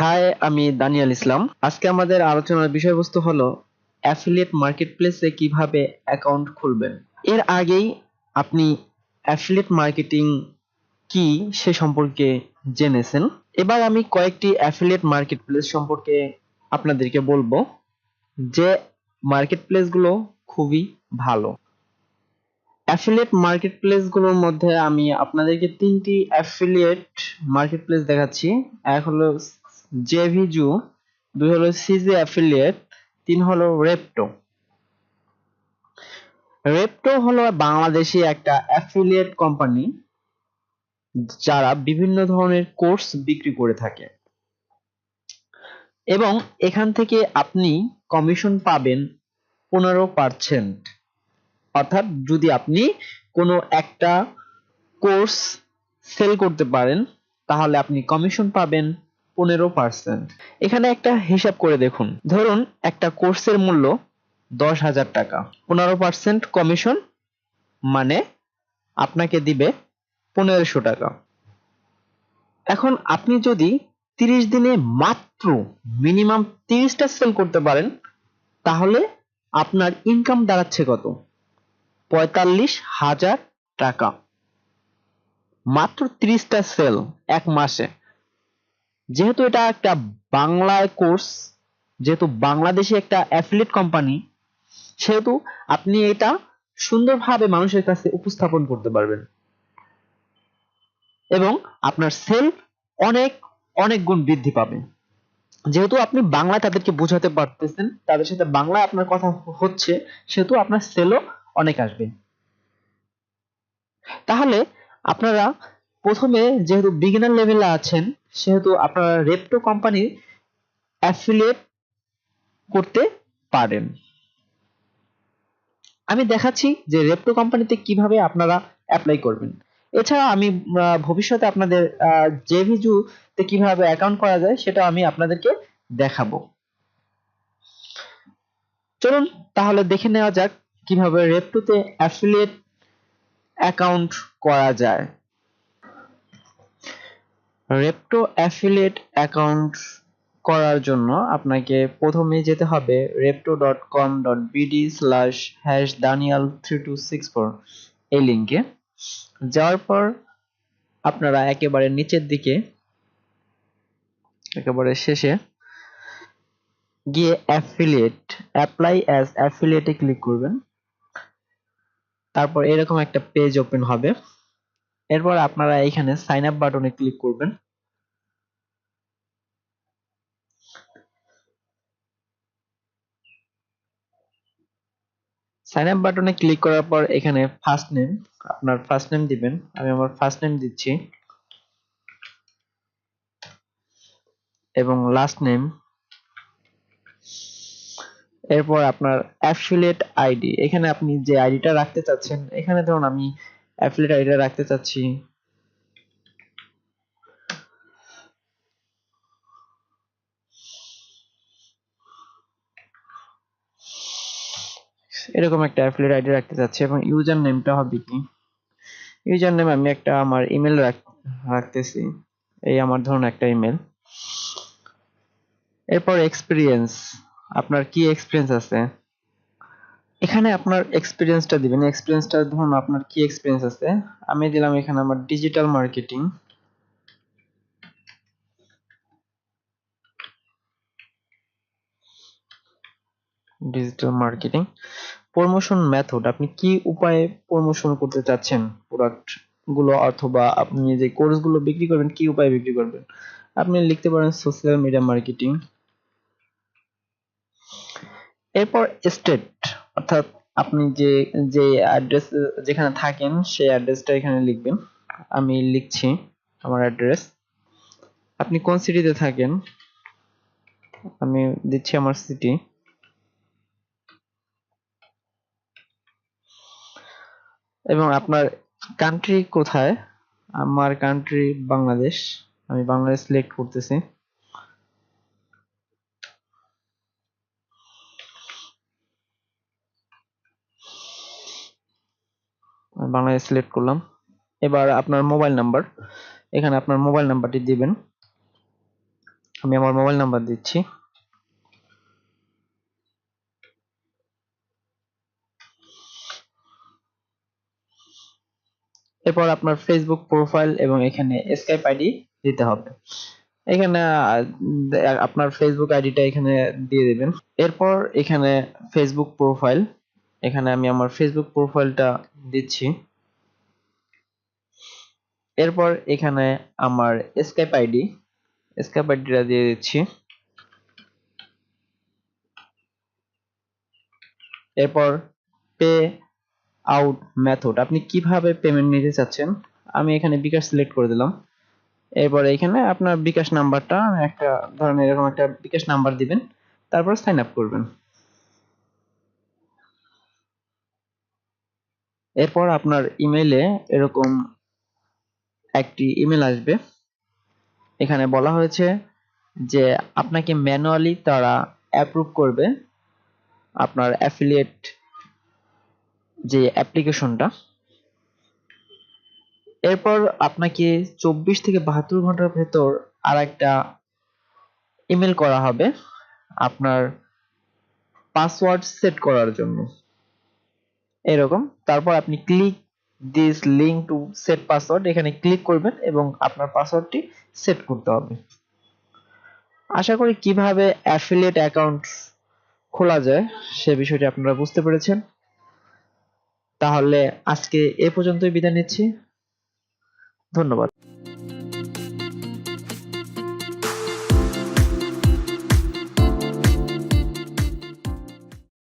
High, আমি দানিয়াল ইসলাম। আজকে আমাদের আলোচনার বিষয়বস্তু হলো অ্যাফিলিয়েট মার্কেটপ্লেসে কীভাবে অ্যাকাউন্ট খুলবেন। এর আগেই আপনি অ্যাফিলিয়েট মার্কেটিং কি সে সম্পর্কে জেনেছেন। এবার আমি কয়েকটি অ্যাফিলিয়েট মার্কেটপ্লেস সম্পর্কে আপনাদেরকে বলব, যে মার্কেটপ্লেসগুলো খুবই ভালো। অ্যাফিলিয়েট মার্কেটপ্লেসগুলোর মধ্যে আমি আপনাদেরকে তিনটি অ্যাফিলিয়েট মার্কেটপ্লেস দেখাচ্ছি। এক হলো জেভিজু দুই হলো সিজি অ্যাফিলিয়েট তিন হলো রেপটো। রেপটো হলো বাংলাদেশি একটা অ্যাফিলিয়েট কোম্পানি যারা বিভিন্ন ধরনের কোর্স বিক্রি করে থাকে। এবং এখান থেকে আপনি কমিশন পাবেন পনেরো পার্সেন্ট অর্থাৎ যদি আপনি কোনো একটা কোর্স সেল করতে পারেন, তাহলে আপনি কমিশন পাবেন পনেরো পার্সেন্ট এখানে একটা হিসাব করে দেখুন। ধরুন একটা কোর্সের মূল্য দশ হাজার টাকা। পনেরো পার্সেন্ট কমিশন মানে আপনাকে দিবে পনেরোশো টাকা। এখন আপনি যদি তিরিশ দিনে মাত্র মিনিমাম তিরিশটা সেল করতে পারেন, তাহলে আপনার ইনকাম দাঁড়াচ্ছে কত? পঁয়তাল্লিশ হাজার টাকা। মাত্র ত্রিশটা সেল এক মাসে। যেহেতু এটা একটা বাংলায় কোর্স যেহেতু বাংলাদেশে একটা অ্যাফিলিয়েট কোম্পানি সেহেতু আপনি এটা সুন্দরভাবে মানুষের কাছে উপস্থাপন করতে পারবেন। এবং আপনার সেল অনেক অনেক গুণ বৃদ্ধি পাবে। যেহেতু আপনি বাংলায় তাদেরকে বোঝাতে পারতেছেন, তাদের সাথে বাংলায় আপনার কথা হচ্ছে, সেহেতু আপনার সেলও অনেক আসবে। তাহলে আপনারা প্রথমে যেহেতু বিগিনার লেভেলে আছেন সেহেতু আপনারা রেপটো কোম্পানির অ্যাফিলিয়েট করতে পারেন। আমি দেখাচ্ছি যে রেপটো কোম্পানিতে কীভাবে আপনারা অ্যাপ্লাই করবেন। এছাড়া আমি ভবিষ্যতে আপনাদের জেভিজু তে কীভাবে অ্যাকাউন্ট করা যায় সেটা আমি আপনাদেরকে দেখাবো। চলুন তাহলে দেখে নেওয়া যাক কীভাবে রেপটোতে অ্যাফিলিয়েট অ্যাকাউন্ট করা যায়। রেপটো অ্যাফিলিয়েট অ্যাকাউন্ট করার জন্য আপনাকে প্রথমে যেতে হবে রেপটো dot com dot BD slash hash Danial three two six four এই লিঙ্কে যাওয়ার পর আপনারা একেবারে নিচের দিকে, একেবারে শেষে গিয়ে অ্যাফিলিয়েট অ্যাপ্লাই অ্যাজ অ্যাফিলিয়েটে ক্লিক করবেন। তারপর এরকম একটা পেজ ওপেন হবে। এরপর আপনারা এখানে সাইন আপ বাটনে ক্লিক করবেন। সাইন আপ বাটনে ক্লিক করার পর এখানে ফার্স্ট নেম আপনার ফার্স্ট নেম দিবেন। আমি আমার ফার্স্ট নেম দিচ্ছি। এবং লাস্ট নেম এরপর আপনার অ্যাফিলিয়েট আইডি এখানে আপনি যে আইডিটা রাখতে চাচ্ছেন, এখানে ধরুন আমি অ্যাফিলিয়েট আইডিটা রাখতে চাচ্ছি। এরকম একটা অ্যাফিলিয়েট আইডি রাখতে চাচ্ছি এবং ইউজার নেমটা হবে কি? ইউজার নেম আমি একটা আমার ইমেল রাখতেছি। এই আমার ধরুন একটা ইমেল। এরপর এক্সপিরিয়েন্স আপনার কি এক্সপিরিয়েন্স আছে? এখানে আপনার এক্সপিরিয়েন্সটা দিবেন। এক্সপিরিয়েন্সটা ধরুন আপনার কি এক্সপিরিয়েন্স আছে? আমি দিলাম এখানে আমার digital marketing digital marketing promotion method আপনি কি উপায়ে প্রমোশন করতে চাচ্ছেন প্রোডাক্টগুলো অথবা আপনি যে কোর্সগুলো বিক্রি করবেন, কি উপায়ে বিক্রি করবেন? আপনি লিখতে পারেন সোশ্যাল মিডিয়া মার্কেটিং এরপর স্টেট অর্থাৎ আপনি যে যে অ্যাড্রেস যেখানে থাকেন, সেই অ্যাড্রেসটা এখানে লিখবেন। আমি লিখছি আমার অ্যাড্রেস আপনি কোন সিটিতে থাকেন? আমি দিচ্ছি আমার সিটি এবং আপনার কান্ট্রি কোথায়? আমার কান্ট্রি বাংলাদেশ। আমি বাংলাদেশ সিলেক্ট করতেছি। বাংলাদেশ সিলেক্ট করলাম। এবার আপনার মোবাইল নাম্বার এখানে আপনার মোবাইল নাম্বারটি দিবেন। আমি আমার মোবাইল নাম্বার দিচ্ছি। এরপর আপনার ফেসবুক প্রোফাইল এবং এখানে স্কাইপ আইডি দিতে হবে। এখানে আপনার ফেসবুক আইডিটা এখানে দিয়ে দিবেন। এরপর এখানে ফেসবুক প্রোফাইল এখানে আমি আমার ফেসবুক প্রোফাইলটা দিচ্ছি। এরপর এখানে আমার স্কাইপ আইডি স্কাইপ আইডিটা দিয়ে দিচ্ছি। এরপর পে আউট মেথড আপনি কীভাবে পেমেন্ট নিতে চাচ্ছেন? আমি এখানে বিকাশ সিলেক্ট করে দিলাম। এরপর এখানে আপনার বিকাশ নাম্বারটা একটা ধরেন এরকম একটা বিকাশ নাম্বার দিবেন, তারপর সাইন আপ করবেন। এরপর আপনার ইমেইলে এরকম একটি ইমেল আসবে। এখানে বলা হয়েছে যে আপনাকে ম্যানুয়ালি তারা অ্যাপ্রুভ করবে আপনার অ্যাফিলিয়েট যে অ্যাপ্লিকেশনটা এরপর আপনাকে চব্বিশ থেকে বাহাত্তর ঘণ্টার ভেতর আর একটা ইমেল করা হবে আপনার পাসওয়ার্ড সেট করার জন্য। এরকম। তারপর আপনি click this link to set password এখানে ক্লিক করবেন এবং আপনার পাসওয়ার্ডটি সেট করতে হবে। আশা করি কীভাবে অ্যাফিলিয়েট অ্যাকাউন্ট খোলা যায় সে বিষয়টি আপনারা বুঝতে পেরেছেন। তাহলে আজকে এ পর্যন্তই বিদায় নিচ্ছি। ধন্যবাদ।